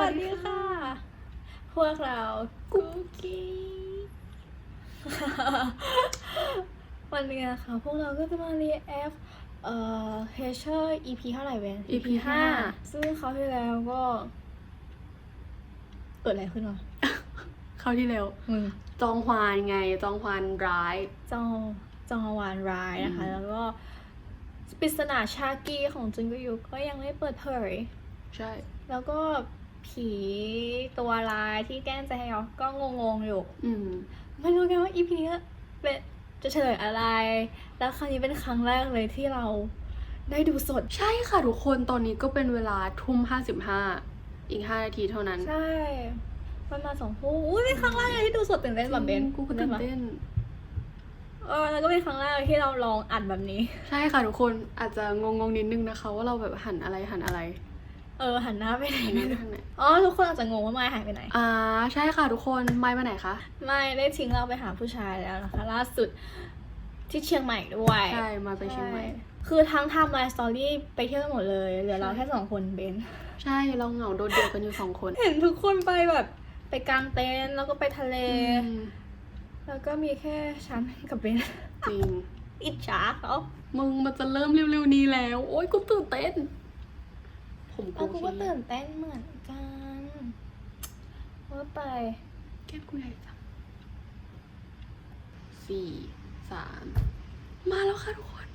วัสดีค่ะ พวกเรากุ๊กกี้วันนี้นะคะพวกเราก็จะมาเรียกเอ่อเฮเชอร์ EP เท่าไหร่เวน EP ห้าซึ่งเขาวที่แล้วก็เกิดอะไรขึ้นวะเข้าที่แล้วมึงจองฮวานไง จองฮวานร้าย จองจองฮวานรายนะคะอืมแล้วก็ปริศนาชากีของจุนกุยุก็ยังไม่เปิดเผย ใช่ แล้วก็ ผีตัวลายที่แกล้งใจฮยอกก็งงๆอยู่ อืมไม่รู้กันว่าอีพีนี้เป็นจะเฉลยอะไร แล้วครั้งนี้เป็นครั้งแรกเลยที่เราได้ดูสด ใช่ค่ะทุกคนตอนนี้ก็เป็นเวลาทุ่มห้าสิบห้าอีกห้านาทีเท่านั้นใช่ประมาณสองทุ่มอุ้ยเป็นครั้งแรกเลยที่ดูสดตื่นเต้นแบบเบนกูก็ตื่นปะเต้นเออแล้วก็เป็นครั้งแรกเลยที่เราลองอัดแบบนี้ ใช่ค่ะทุกคนอาจจะงงๆนิดนึงนะคะ ว่าเราแบบหันอะไรหันอะไร เออหันหน้าไปไหนหันหไม่น้าไปรู้ทางไหนอ๋อทุกคนอาจจะงงว่าไม้หายไปไหน อ่าใช่ค่ะทุกคนไม่มาไหนคะ ไม่ได้ทิ้งเราไปหาผู้ชายแล้วนะคะ ล่าสุดที่เชียงใหม่ด้วยใช่มาไปเชียงใหม่ช่คือทั้งไทม์ไลน์สตอรี่ไปเที่ยวกันหมดเลยเหลือเราแค่สองคนเบนใช่เราเหงาโดดเดี่ยวกันอยู่สองคน เห็นทุกคนไปแบบไปกางเต็นท์แล้วก็ไปทะเลอืมแล้วก็มีแค่ฉันกับเบนจริงอิจฉาเขามึงมันจะเริ่มเร็วๆนี้แล้ว โอ๊ยกูตื่นเต้น ผมก แล้ว ลั กู ว ก็ ขี้ ตื่นเต้นเหมือนกันว่าไป แก้มกูใหญ่จังสี่สามมาแล้วค่ะทุกคน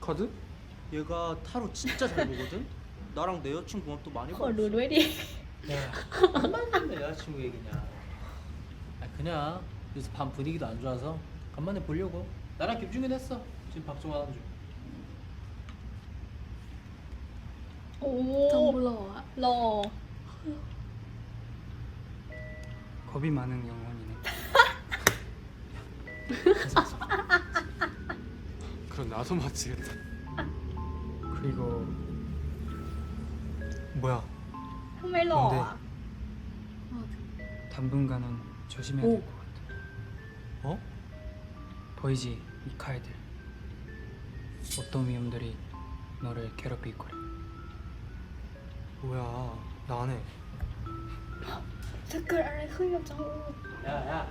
카드? 얘가 타로 진짜 잘 보거든? 나랑 내 여친 궁합도 많이 ขอดู 봤어 ด้วยดิ 야, 한만 내 여자친구 얘기냐? 그냥 요새 밤 분위기도 안 좋아서 간만에 보려고 나랑 김중현 했어 지금 박종환 한 줄. 오, 정블러와 겁이 많은 영혼이네. 그럼 나도 맞추겠다. 그리고 뭐야? 뭔데? 당분간은 조심해야 오. 될 것 같아. 어? 보이지 이 칼들. 어떤 위험들이 너를 괴롭힐 거래. 뭐야 나 안 해. จะเกิดอะไรขึ้นกับจองอู 야야,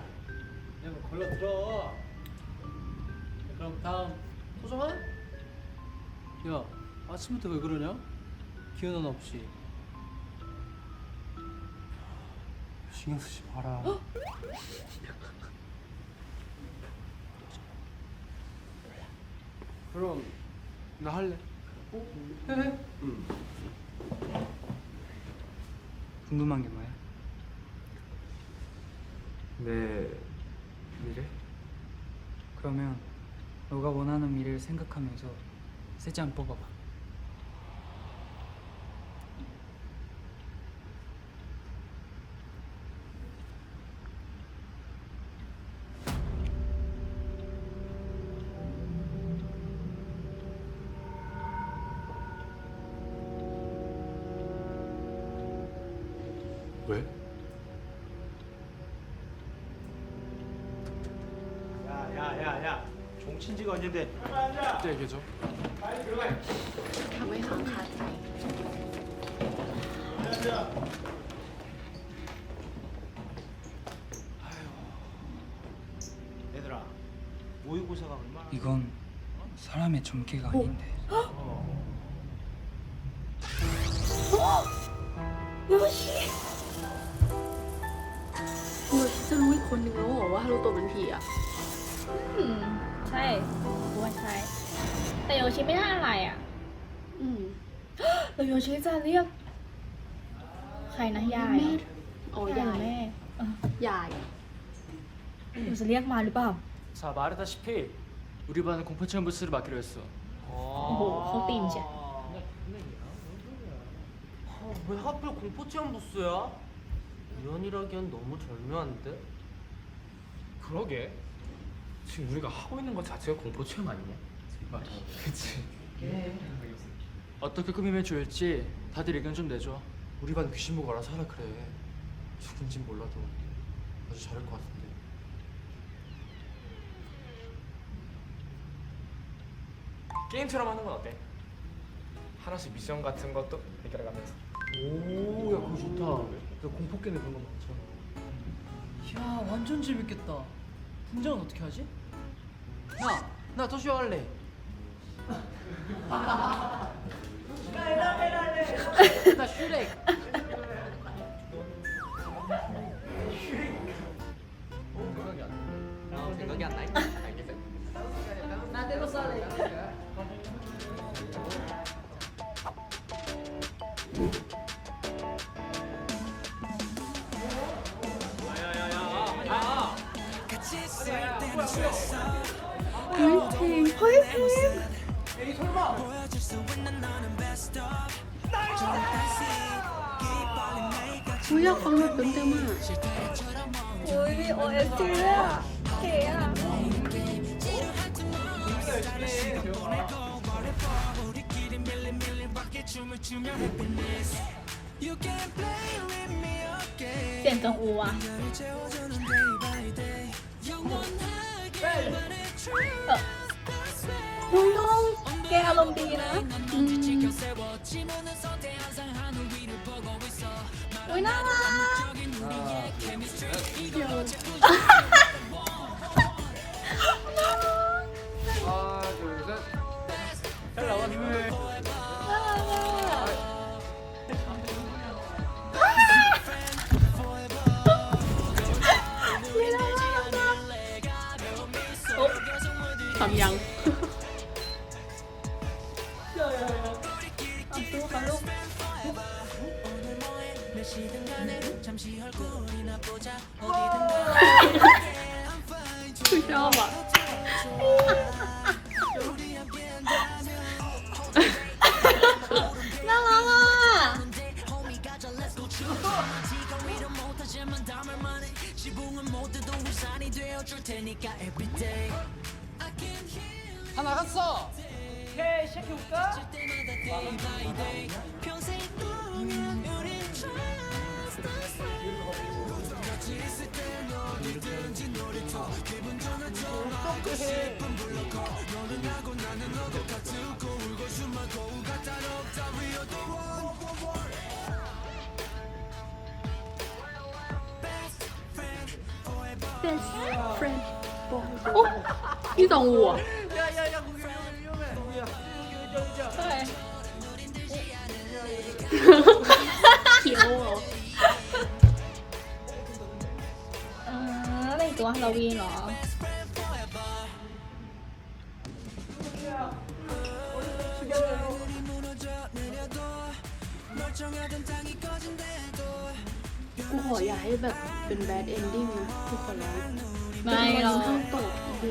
그냥 뭐 걸러 들어. 그럼 다음 소정아? 야, 아침부터 왜 그러냐? 기운 하나 없이. 신경 쓰지 마라. 그럼 나 할래. 해. 궁금한 게 뭐야? 내 미래? 그러면 너가 원하는 미래를 생각하면서 세장 뽑아봐. 이거 언제인데? 그때 얘기해줘. 방에 가자. 얘들아 모의고사가 얼마나 이건 사람의 점괘가 아닌데 ใช่กูว่าใช่ แต่โยชิไม่น่าอะไรอ่ะ อืม แต่โยชิจะเรียก ใครนะยาย แม่อ๋อยาย แม่เออย าย หนูจะเรียกมาหรือเปล่า 자 말하다시피 우리 반은 공포 체험 부스를 맡기로 했어. 뭐, 헛띠임새. 아, 왜 하필 공포 체험 부스야? 우연이라기엔 너무 절묘한데? 그러게. 지금 우리가 하고 있는 것 자체가 공포 체험 아니냐? 맞아. 그치. 어떻게 꾸미면 좋을지 다들 의견 좀 내줘. 우리 반 귀신 보고 알아서 하라 그래. 죽은진 몰라도 아주 잘할 것 같은데. 게임처럼 하는 건 어때? 하나씩 미션 같은 것도 해결해가면서. 오, 야 그거 좋다. 야, 공포 게임에 그런 거 많잖아. 야, 완전 재밌겠다. 분장은 어떻게 하지? 나, 나 토쇼 할래. 나 슈렉. 생각이 안 나. 아, 생각이 안 나. 알겠어. 나 대로 쏴래. 화이팅 화이팅 에이 설마 물약 방법 면담아 우리 어 애플이야 걔야 쌤跟我啊。 네. 어. 아, 조용게 할롬비나 우리나라 귀여워 하나 둘셋잘 나왔네. 감양. 야야야. 아 저거 가요. 잠시 다 나갔어. 오케이, 시작해볼까? best friend boy 어? 이상우 아 야야야 对。หิวเหรอเอออะไรอีกวะเราวีเหรอ กูขออยากให้แบบเป็นแบดเอนดิ้งนะกูขอร้องไม่หรอกต้องตกดี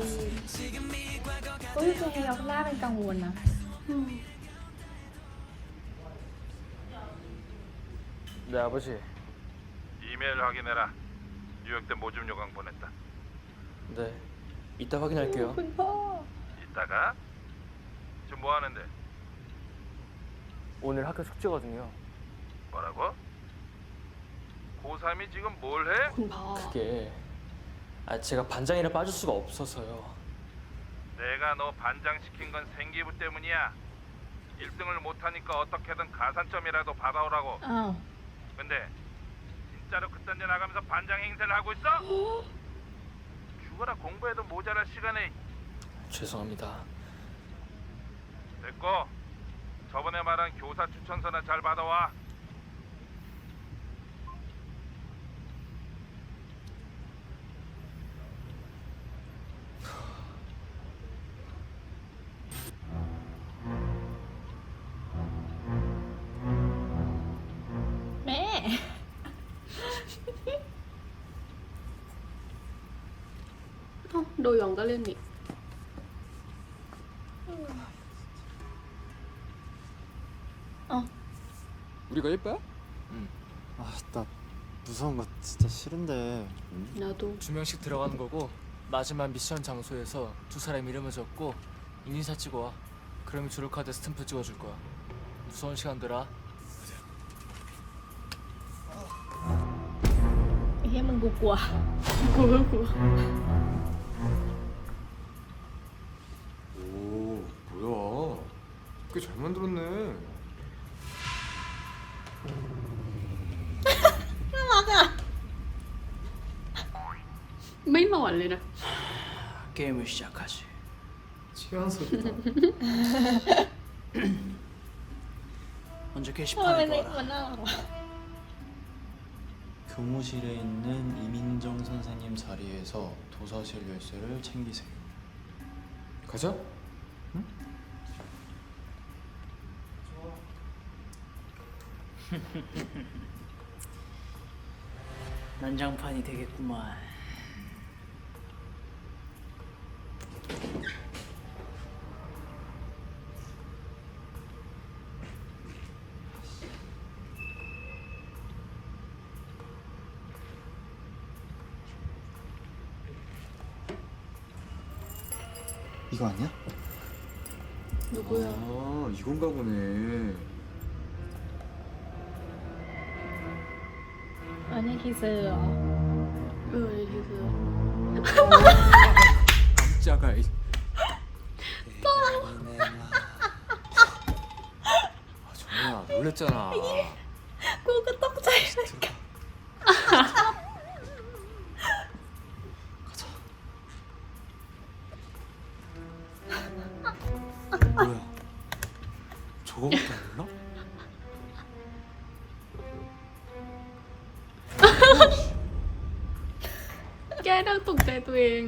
อุ้ยตัวเองเราล่าเป็นกังวลนะ 네 아버지 이메일 확인해라. 뉴욕대 모집 요강 보냈다. 네 이따 확인할게요 오, 이따가 지금 뭐 하는데? 오늘 학교 숙제거든요 뭐라고? 고3이 지금 뭘 해? 배고파. 그게 아 제가 반장이라 빠질 수가 없어서요 내가 너 반장시킨 건 생기부 때문이야. 1등을 못하니까 어떻게든 가산점이라도 받아오라고. 어. 근데 진짜로 그딴 데 나가면서 반장 행세를 하고 있어? 어? 죽어라 공부해도 모자랄 시간에 죄송합니다. 됐고 저번에 말한 교사 추천서나 잘 받아와. 네. 어, 너 영가 랬니? 어. 우리가 예뻐요? 아나 무서운 거 진짜 싫은데 나도. 주명식 들어가는 거고 마지막 미션 장소에서 두 사람 이름을 적고 인사 찍어와. 그럼 주로 카드 스탬프 찍어줄 거야. 무서운 시간들아. 不过，过过。 오, 뭐야. 꽤 잘 만들었네. 메인만 원래라. 게임을 시작하지. 취한 소리다. 먼저 게시판에 넣어라. 교무실에 있는 이민정 선생님 자리에서 도서실 열쇠를 챙기세요. 가자. 난장판이 되겠구만. 이거 아니야? 누구야? 아, 이건가 보네. 안녕히 계세요. 왜 이러세요? 깜짝아. 이- 아, 정말 놀랬잖아.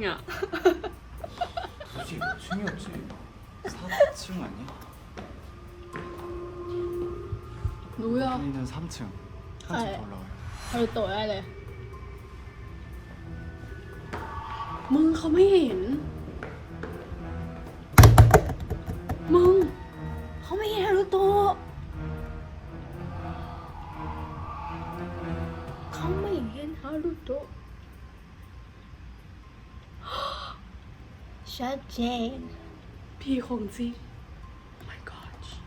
ตัวเองอ่ะ 도저히 몇 층이었지? 4층 아니야? รู้อ่ะ 저희는 3층. 아, 한층 예. 더 올라가요. เออโตได้เลย มึงเขาไม่เห็น Shut Jane. 皮红鸡。Oh my gosh.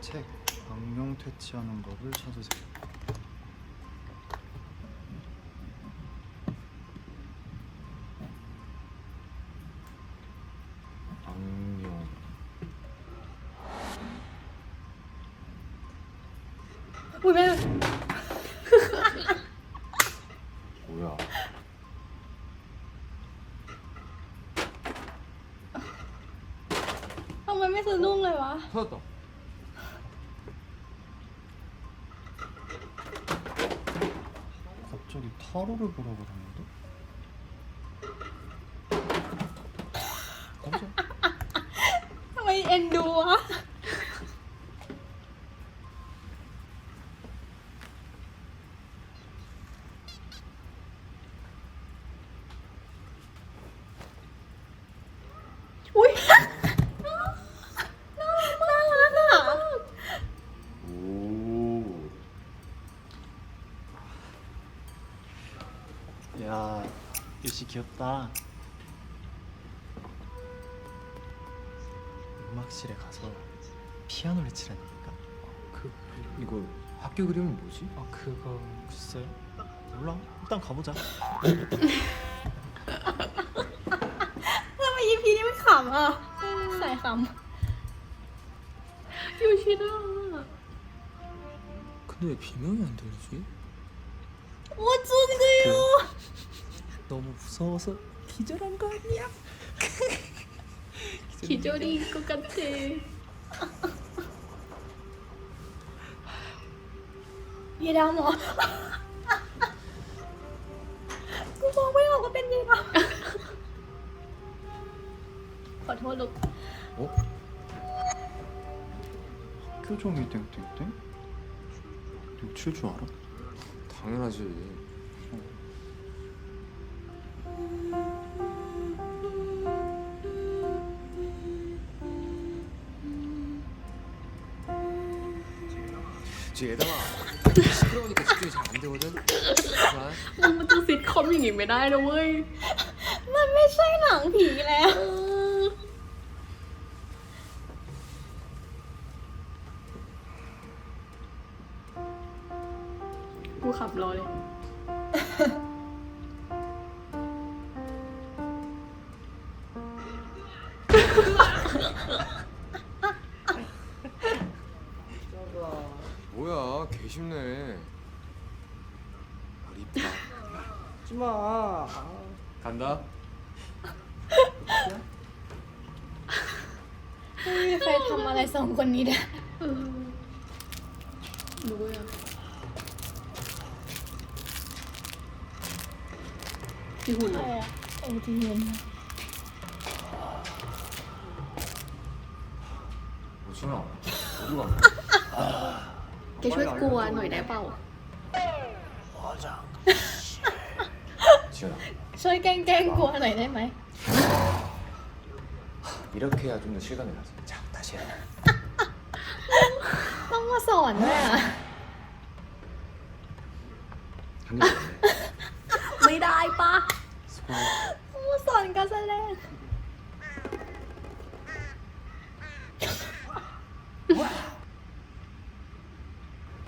책 방명 퇴치하는 법을 찾으세요. ไมไม่สะดุ้งเลยวะ 찾았다. 갑자기 타로를 보러 가던데? 유시 귀엽다. 음악실에 가서 피아노를 치라니까. 그 이거 학교 그림은 뭐지? 아, 그거 글쎄 몰라. 일단 가보자. ทำไม EP นี้มันขำอ่ะใส่ข ยูชิน่า 근데 왜 비명이 안 들리지? ำโอ้จุนกยู 너무 무서워서 기절한 거 아니야? คิโจริโกกันเท ยีดำเหรอ กูมองไม่ออกว่าเป็นยีดำขอโทษลูก 학교 종이 땡땡땡? 너 칠 줄 알아? 당연하지. 觉得吧，你可是最惨的，我真。มึงมันจะซิทคอมอย่างงี้ไม่ได้เว้ย มันไม่ใช่หนังผีแล้ว 간다 ไม่มีใครทำอะไรสองคนนี้ได้ เออรู้ยังพี่หุ่น ใคร อะ อะโอ้ทีเห็น 오준아 어디 가 แกช่วยกลัวหน่อยได้เปล่า 지현아 ช่วยแกล้งแกล้งกลัวหน่อยได้ไหม 이렇게 해야 좀 더 실감이 나지 자 다시 해 ต้องมาสอนด้วยอ่ะ 한개 더. ไม่ได้ปะ 스파이. ต้องมาสอนการแสดง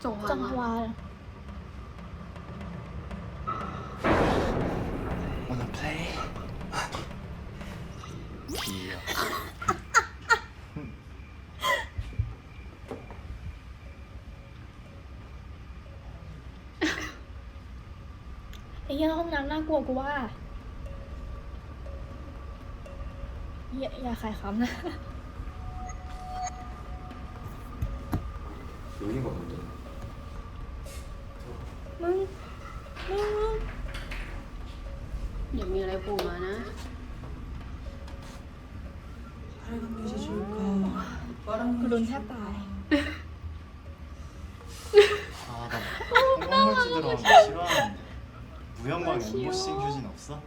จง จัง ห ห วะ วะ เฮียห้องน้ำน่ากลัวกูว่าอย่าอย่าขายคำนะว่าผม 무형광 엠보싱 휴진 없어?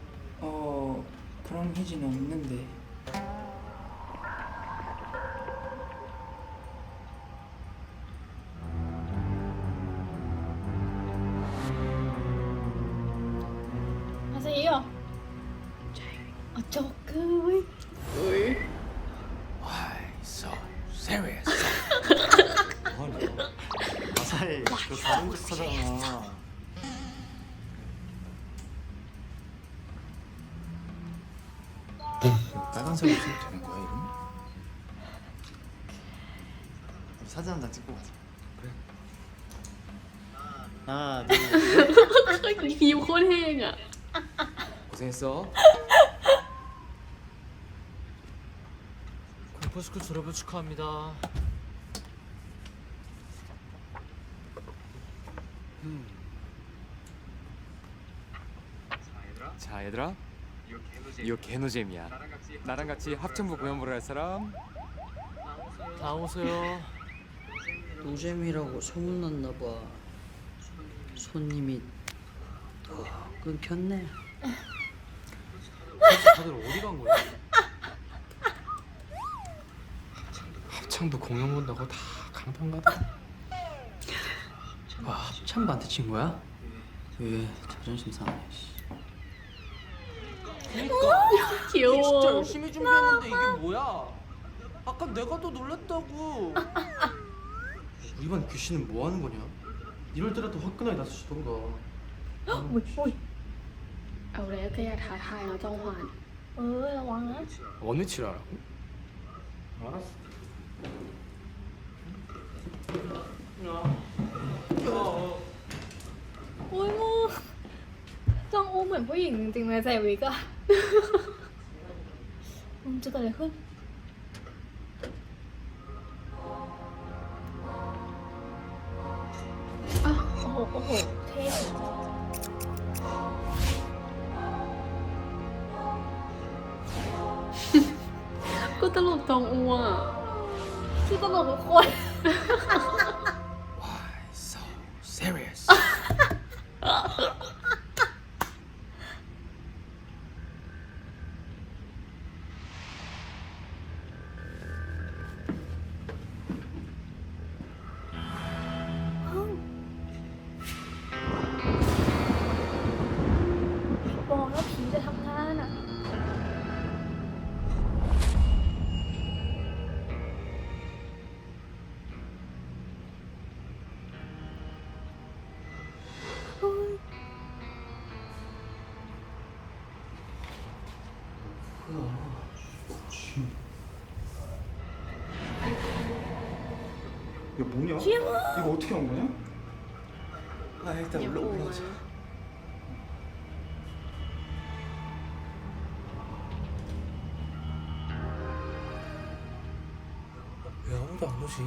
어 그런 휴지는 없는데. 고생했어 공포스쿨 졸업을 축하합니다. 자 얘들아 이거 개노잼이야 나랑 같이 합천부 공연 보러 갈 사람 다 오세요. 노잼이라고 소문났나 봐. 손님이 또 끊겼네. 다들 어디 간 거야? 합창부 공연 본다고 다 간판 가다. 와 합창부한테 친 거야? 왜 자존심 상해. 그니까 귀여워. 진짜 열심히 준비했는데 이게 뭐야? 아까 내가 더 놀랬다고. 이번 귀신은 뭐 하는 거냐? 이럴 때라도 화끈하게 나서시던가. 我我，啊，我来给他他他要脏话呢。 าท้าทายนะจองหวาน เออระวังนะ 어느 칠하라고? 알았어. อุ้ยมึงจองอูเหมือนผู้หญิงจริงๆเลยใส่วิกอะมึงจะเกิดอะไรขึ้น อ่ะ โอ้โห โอ้โห เท่ ก็ตลกจองอูอะคือตลกทุกคน 뭐냐? 귀여워. 이거 어떻게 한 거냐? 아 일단 올라 올라가자. 왜 아무도 안 오지?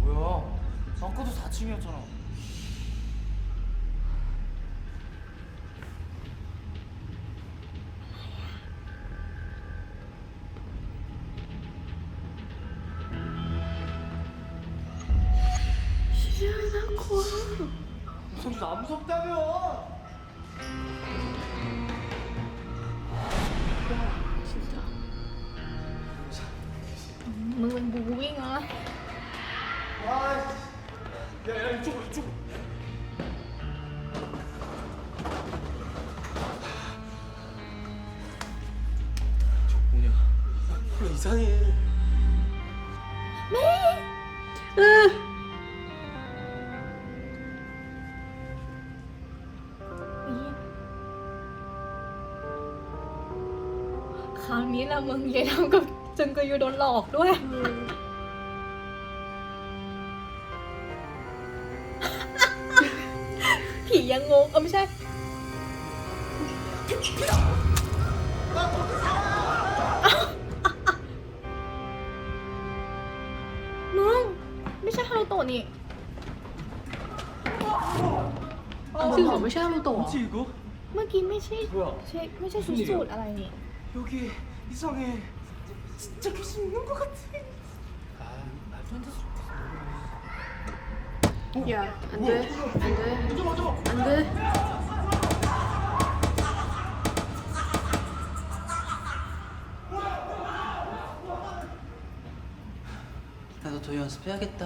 뭐야? 아까도 4층이었잖아. คราวนี้ละมึงย่าทำกับจนกยูโดนหลอกด้วย ผียังงงเออไม่ใช่ ใช่ฮารุโตะนี่ จริงเหรอไม่ใช่ฮารุโตะเหรอ 뭐지 이거? เมื่อกี้ไม่ใช่ 뭐야? เช็คไม่ใช่ชุดสูตรอะไรนี่ 여기 이상해. 진짜 귀신 있는 것 같아. 아 말도 안 되지. อย่าอันเดอันเดอันเด 나도 더 연습해야겠다.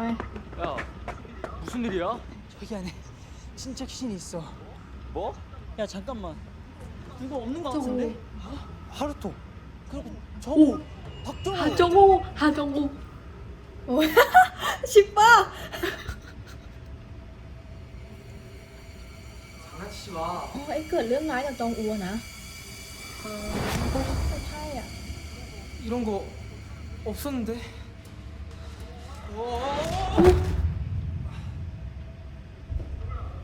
제발. 야, 무슨 일이야? 저기 안에 진짜 귀신이 있어. 뭐? 야, 잠깐만. 이거 없는 거 같은데? 아, 하루토. 그리고 정우. 박정우. 하정우, 하정우. 어, 뭐야? 십바. 장난치지 마. 어, 이 그런 거 아니야, 정우나? 어, 어, 이런 거 없었는데.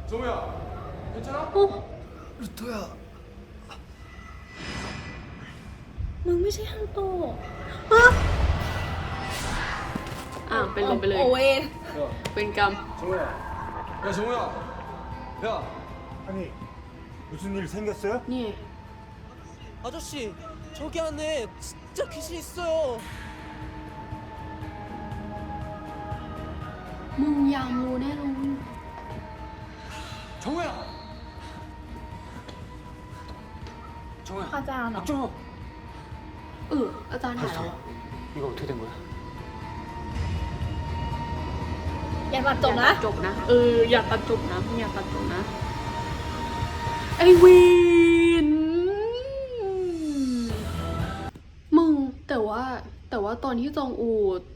정우야, 괜찮아? 루토야. มึงไม่ใช่ฮารุโตะ อ่ะเป็นลมไปเลย โอเวน เป็นกรรม 정우야. 야 정우야. 야. 아니 무슨 일 생겼어요? นี่ 아저씨, 저기 안에 진짜 귀신 있어요. มึงยามรู้แน่นอน 정우야. 정우야. อาจารย์เหรอ 정우. เอออาจารย์หายแล้วอะ 이거 어떻게 된 거야? อย่าตัดจบ อย่า นะ ตัดจบนะ เออ อย่าตัดจบนะมึงอย่าตัดจบนะ ไอวิน มึงแต่ว่า แต่ว่าตอนที่จองอู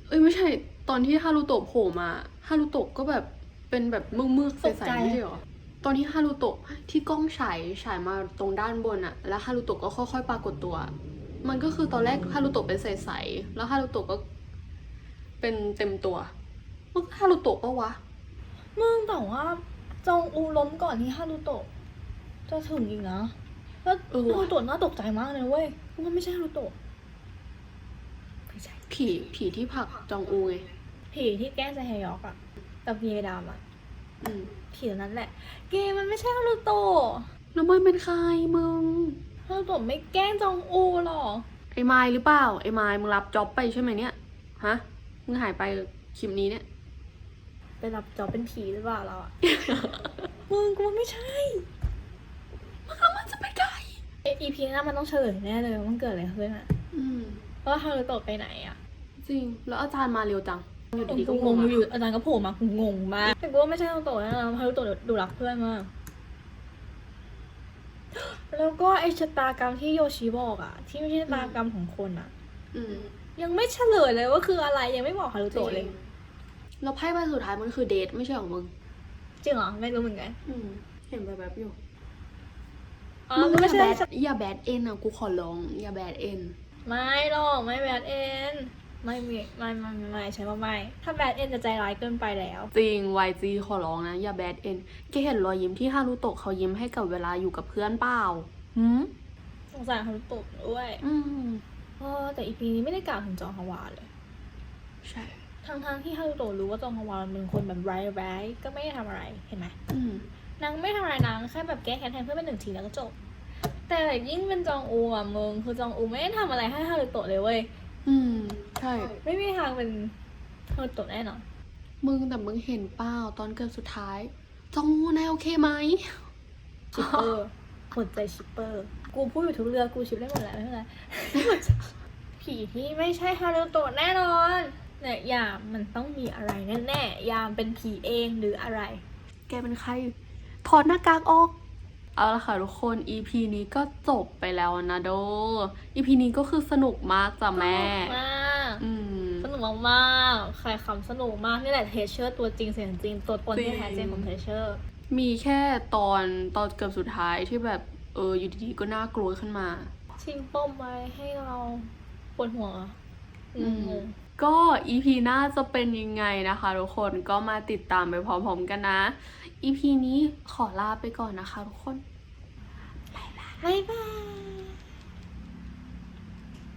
เอ้ยไม่ใช่ ตอนที่ฮารุโตะโผล่มา ฮารุโตะก็แบบเป็นแบบมึกมึกๆใตกสใจๆไม่ใช่เหรอ ตอนที่ฮารุโตะที่กล้องฉายฉายมาตรงด้านบนอะแล้วฮารุโตะก็ค่อยๆปรากฏตัว มันก็คือตอนแรกฮารุโตะเป็นใสๆแล้วฮารุโตะก็ เป็นเต็มตัวมันก็ฮารุโตะปะวะมึงแต่ว่าจองอูล้มก่อนที่ฮารุโตะจะถึงอีกนะแล้วเออว่ะฮารุโตะน่าตกใจมากเลยเว้ยว่าไม่ใช่ฮารุโตะไม่ใช่ผีผีที่ผลักจองอูไง ผีที่แกล้งจะเฮยอกอะกับเยดามอะอืมผีตัวนั้นแหละ เกมมันไม่ใช่ฮารุโตะแล้วมันเป็นใครมึง ฮารุโตะไม่แกล้งจองอูหรอกไอ้ไมล์หรือเปล่า ไอ้ไมล์มึงรับจ็อบไปใช่ไหมเนี่ย ฮะ มึงหายไปคลิปนี้เนี่ย ไปรับจอบเป็นผีหรือเปล่าเราอะมึงกูว่าไม่ใช่แล้วมันจะไปได้ไอ้ EP หน้ามันต้องเฉลยแน่เลยว่ามันเกิดอะไรขึ้นอะอืม ว่าฮารุโตะไปไหนอะจริง แล้วอาจารย์มาเร็วจัง อยู่ดีๆก็กูงงงงอะอยู่อาจารย์ก็โผล่มากูงงมากแต่กูว่าไม่ใช่ฮารุโตะแน่นอนฮารุโตะดูรักเพื่อนมาก แล้วก็ไอชะตากรรมที่โยชิบอกอะที่ไม่ใช่ชะตากรรมของคนอะอืมยังไม่เฉลยเลยว่าคืออะไรยังไม่บอกฮารุโตะเลย แล้วไพ่ใบสุดท้ายมันคือเดทไม่ใช่ของมึงจริงเหรอไม่รู้เหมือนกันอืมเห็นแบบๆอยู่อ๋อก็ไม่ใช่อย่าแบดอย่าแบดเอ็นอะกูขอร้องอย่าแบดเอ็นไม่หรอกไม่แบดเอ็น ไม่มีไม่ไม่ไม่ไม่ใช่ว่าไม่ ถ้าแบดเอ็นจะใจร้ายเกินไปแล้ว จริง YG ขอร้องนะ อย่าแบดเอ็นแกเห็นรอยยิ้มที่ฮารุโตะเขายิ้มให้กับเวลาอยู่กับเพื่อนเปล่าหืมสงสารฮารุโตะด้วยอืมเออแต่อีพีนี้ไม่ได้กล่าวถึงจองฮวาเลย ใช่ทั้งทางๆที่ฮารุโตะรู้ว่าจองฮวามันเป็นคนแบบร้ายๆก็ไม่ได้ทำอะไรเห็นไหมอืมนางไม่ทำอะไรนางแค่แบบแก้แค้นแทนเพื่อนเป็นหนึ่งทีแล้วก็จบแต่ยิ่งเป็นจองอูอะมึงคือจองอูไม่ได้ทำอะไรให้ฮารุโตะเลยเว้ย อืม ใช่ ไม่มีทางเป็นฮารุโตะแน่นอนมึงแต่มึงเห็นเปล่าตอนเกิดสุดท้าย จองฮูนายโอเคไหม ชิปเปอร์หัวใจชิปเปอร์ กูพูดอยู่ทุกเรือกูชิปได้หมดแล้วไม่เป็นไรผีที่ไม่ใช่ฮารุโตะแน่นอนเนี่ยยามมันต้องมีอะไรแน่ๆยามเป็นผีเองหรืออะไร แกเป็นใคร ถอดหน้ากากออก เอาละค่ะทุกคน EP นี้ก็จบไปแล้วนะโด EP นี้ก็คือสนุกมากจ้ะแม่ สนุกมากอืม สนุกมากๆใครคำสนุกมาก นี่แหละเทเชอร์ตัวจริงเสียงจริง ตัวตนที่แท้จริงของเทเชอร์ มีแค่ตอนตอนเกือบสุดท้ายที่แบบเอออยู่ดีๆก็น่ากลัวขึ้นมา ชิงปมไว้ให้เราปวดหัวอืม งง ก็ EP หน้าจะเป็นยังไงนะคะทุกคนก็มาติดตามไปพร้อมๆกันนะ EP นี้ขอลาไปก่อนนะคะทุกคนๆ バイバイ。